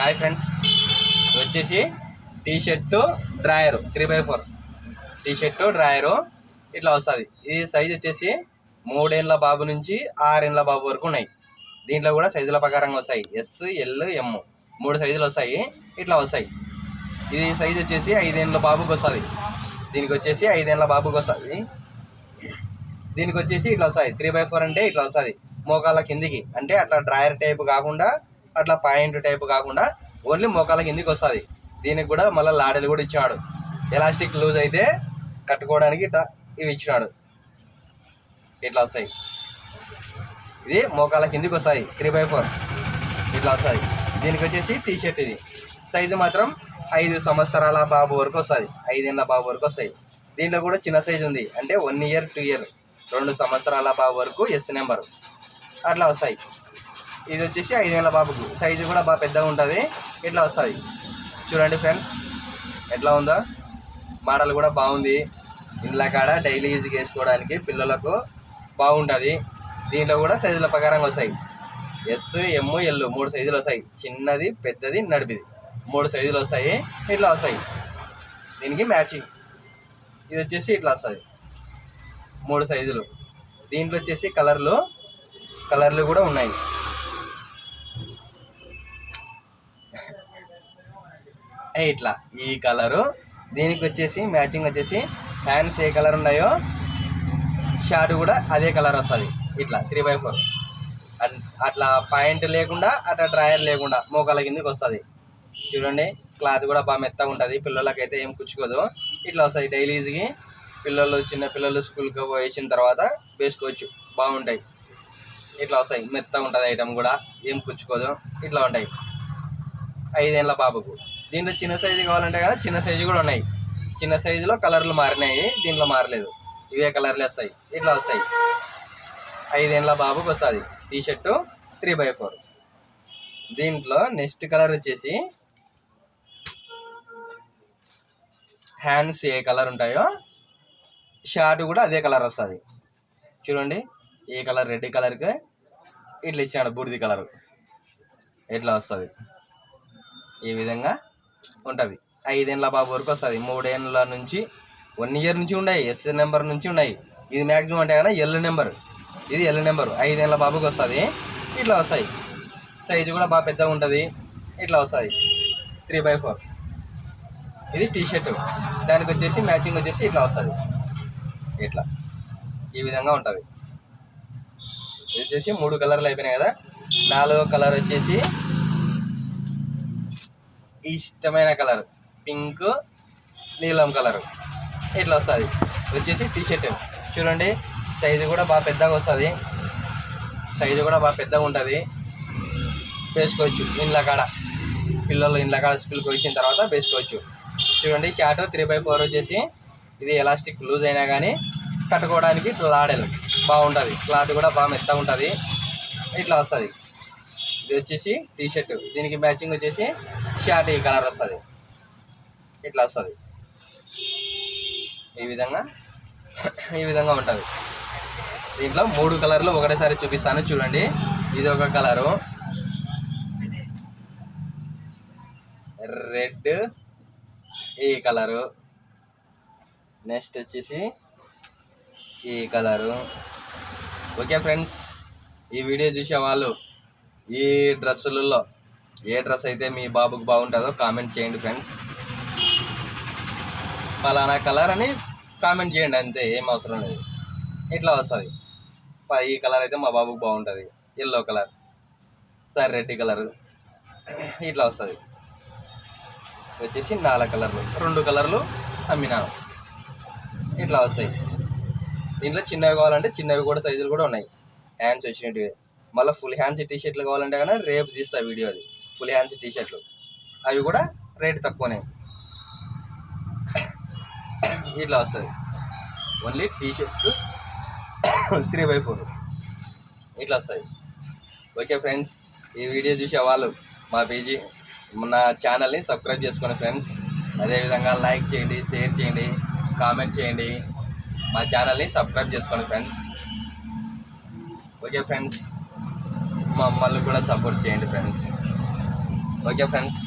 Hi friends. వచ్చేసి T shirt drawer three by four T shirt drawer ఇట్లా వస్తుంది. ఇది సైజ్ వచ్చేసి మూడేళ్ళ బాబు నుంచి ఆరేళ్ళ బాబు వరకు ఉన్నాయి. దీంట్లో కూడా సైజుల ప్రకారంగా వస్తాయి. ఎస్ ఎల్ ఎమ్ మూడు సైజులు వస్తాయి. ఇట్లా వస్తాయి. ఇది సైజ్ వచ్చేసి ఐదేళ్ళ బాబుకి వస్తుంది. దీనికి వచ్చేసి ఐదేళ్ళ బాబుకి వస్తుంది. దీనికి వచ్చేసి ఇట్లా వస్తాయి. త్రీ బై ఫోర్ అంటే ఇట్లా వస్తుంది. మోకాళ్ళ కిందికి. అంటే అట్లా డ్రాయర్ టైప్ కాకుండా అట్లా పాయింట్ టైప్ కాకుండా ఓన్లీ మోకాల కిందికి వస్తుంది. దీనికి కూడా మళ్ళీ లాడెలు కూడా ఇచ్చినాడు. ఎలాస్టిక్ లూజ్ అయితే కట్టుకోవడానికి ఇట్లా ఇవి ఇచ్చినాడు. ఇట్లా వస్తాయి. ఇది మోకాల కిందికి వస్తాయి. Three by four. ఇట్లా వస్తుంది దీనికి వచ్చేసి టీ షర్ట్ ఇది. సైజు మాత్రం ఐదు సంవత్సరాల బాబు వరకు వస్తుంది. ఐదేళ్ళ బాబు వరకు వస్తాయి. దీంట్లో కూడా చిన్న సైజు ఉంది. అంటే వన్ ఇయర్ టూ ఇయర్ రెండు సంవత్సరాల బాబు వరకు ఎస్ నెంబర్ అట్లా వస్తాయి. ఇది వచ్చేసి ఐదు వేల బాబుకు. సైజు కూడా బాగా పెద్దగా ఉంటుంది. ఇట్లా వస్తుంది చూడండి ఫ్రెండ్స్. ఎట్లా ఉందో? మోడల్ కూడా బాగుంది. ఇంట్లో కాడ డైలీ యూజ్కి వేసుకోవడానికి పిల్లలకు బాగుంటుంది. దీంట్లో కూడా సైజుల ప్రకారంగా వస్తాయి. ఎస్ ఎమ్ ఎల్ మూడు సైజులు వస్తాయి. చిన్నది పెద్దది నడిపిది. మూడు సైజులు వస్తాయి. ఇట్లా వస్తాయి. దీనికి మ్యాచింగ్. ఇది వచ్చేసి ఇట్లా వస్తుంది మూడు సైజులు. దీంట్లో వచ్చేసి కలర్లు కలర్లు కూడా ఉన్నాయి. ఇట్లా. ఈ కలరు. దీనికి వచ్చేసి మ్యాచింగ్ వచ్చేసి హ్యాండ్స్ ఏ కలర్ ఉన్నాయో షార్ట్ కూడా అదే కలర్ వస్తుంది. ఇట్లా త్రీ బై ఫోర్ అట్లా పాయింట్ లేకుండా అట్లా డ్రాయర్ లేకుండా మోకాల కిందకి వస్తుంది. చూడండి క్లాత్ కూడా బాగా మెత్తగా ఉంటుంది. పిల్లలకైతే ఏం కుచ్చుకోదు. ఇట్లా వస్తుంది డైలీస్కి పిల్లలు చిన్న పిల్లలు స్కూల్కి వేసిన తర్వాత వేసుకోవచ్చు. బాగుంటాయి. ఇట్లా వస్తాయి. మెత్తగా ఉంటుంది ఐటమ్ కూడా. ఏం కుచ్చుకోదు. ఇట్లా ఉంటాయి. ఐదేళ్ళ బాబుకు దీంట్లో చిన్న సైజు కావాలంటే కదా చిన్న సైజు కూడా ఉన్నాయి. చిన్న సైజులో కలర్లు మారినాయి దీంట్లో మారలేదు. ఇవే కలర్లు వస్తాయి ఇట్లా వస్తాయి. ఐదేళ్ళ బాబుకి వస్తుంది. T shirt three by four దీంట్లో నెక్స్ట్ కలర్ వచ్చేసి హ్యాండ్స్ ఏ కలర్ ఉంటాయో షార్ట్ కూడా అదే కలర్ వస్తుంది. చూడండి ఏ కలర్? రెడ్ కలర్కి ఇట్లా ఇచ్చాడు బూడిది కలర్. ఇట్లా వస్తుంది? ఈ విధంగా ఉంటుంది. ఐదేళ్ళ బాబు వరకు వస్తుంది. మూడేళ్ళ నుంచి వన్ ఇయర్ నుంచి ఉన్నాయి. ఎస్ నెంబర్ నుంచి ఉన్నాయి. ఇది మ్యాక్సిమం అంటే కదా ఎల్ నెంబర్ ఇది ఎల్ నెంబర్ ఐదేళ్ళ బాబుకి వస్తుంది. ఇట్లా వస్తాయి. సైజు కూడా బాగా పెద్దగా ఉంటుంది. ఇట్లా వస్తుంది త్రీ బై ఫోర్ ఇది టీ షర్ట్ దానికి వచ్చేసి మ్యాచింగ్ వచ్చేసి ఇట్లా వస్తుంది. ఇట్లా. ఈ విధంగా ఉంటుంది. ఇది వచ్చేసి మూడు కలర్లు అయిపోయినాయి కదా. నాలుగో కలర్ వచ్చేసి ఇష్టమైన కలర్. పింక్ నీలం కలర్. ఇట్లా వస్తుంది? వచ్చేసి టీ షర్ట్ చూడండి సైజు కూడా బాగా పెద్దగా వస్తుంది. సైజు కూడా బాగా పెద్దగా ఉంటుంది. వేసుకోవచ్చు ఇండ్ల కాడ. పిల్లలు ఇండ్ల కాడ స్కూల్కి వచ్చిన తర్వాత వేసుకోవచ్చు. చూడండి షార్ట్ త్రీ బై ఫోర్ వచ్చేసి ఇది ఎలాస్టిక్ లూజ్ అయినా కానీ కట్టుకోవడానికి ఇట్లా లాడెలు. బాగుంటుంది. క్లాత్ కూడా బాగా మెత్తగా ఉంటుంది. ఇట్లా వస్తుంది. ఇది వచ్చేసి టీ షర్ట్ దీనికి మ్యాచింగ్ వచ్చేసి షార్ట్ ఈ కలర్ వస్తుంది. ఇట్లా వస్తుంది. ఈ విధంగా ఈ విధంగా ఉంటుంది. దీంట్లో మూడు కలర్లు ఒకటేసారి చూపిస్తాను చూడండి. ఇది ఒక కలరు. రెడ్ ఈ కలరు. నెక్స్ట్ వచ్చేసి ఈ కలరు. ఓకే ఫ్రెండ్స్ ఈ వీడియో చూసే వాళ్ళు ఈ డ్రెస్సులలో ఏ డ్రెస్ అయితే మీ బాబుకి బాగుంటుందో కామెంట్ చేయండి ఫ్రెండ్స్. ఫలానా కలర్ అని కామెంట్ చేయండి అంతే ఏం అవసరం లేదు. ఇట్లా వస్తుంది. ఈ కలర్ అయితే మా బాబుకి బాగుంటుంది. Yellow colour. Sir red colour. ఇట్లా వస్తుంది. వచ్చేసి నాలుగు కలర్లు రెండు కలర్లు అమ్మినాను. ఇట్లా వస్తాయి. దీంట్లో చిన్నవి కావాలంటే చిన్నవి కూడా సైజులు కూడా ఉన్నాయి. హ్యాండ్స్ వచ్చినట్టు మళ్ళీ ఫుల్ హ్యాండ్స్ టీ షర్ట్లు కావాలంటే కానీ రేపు తీస్తా వీడియో అది. ఫుల్ హ్యాండ్స్ టీ షర్ట్లు అవి కూడా రేట్ తక్కువనే. ఇట్లా వస్తుంది. Only T shirt three by four. ఇట్లా వస్తుంది. ఓకే ఫ్రెండ్స్ ఈ వీడియో చూసే వాళ్ళు మా పేజీ నా ఛానల్ని సబ్స్క్రైబ్ చేసుకోండి ఫ్రెండ్స్ అదేవిధంగా లైక్ చేయండి షేర్ చేయండి కామెంట్ చేయండి. మా ఛానల్ని సబ్స్క్రైబ్ చేసుకోండి ఫ్రెండ్స్. ఓకే ఫ్రెండ్స్ మమ్మల్ని కూడా సపోర్ట్ చేయండి ఫ్రెండ్స్. Okay friends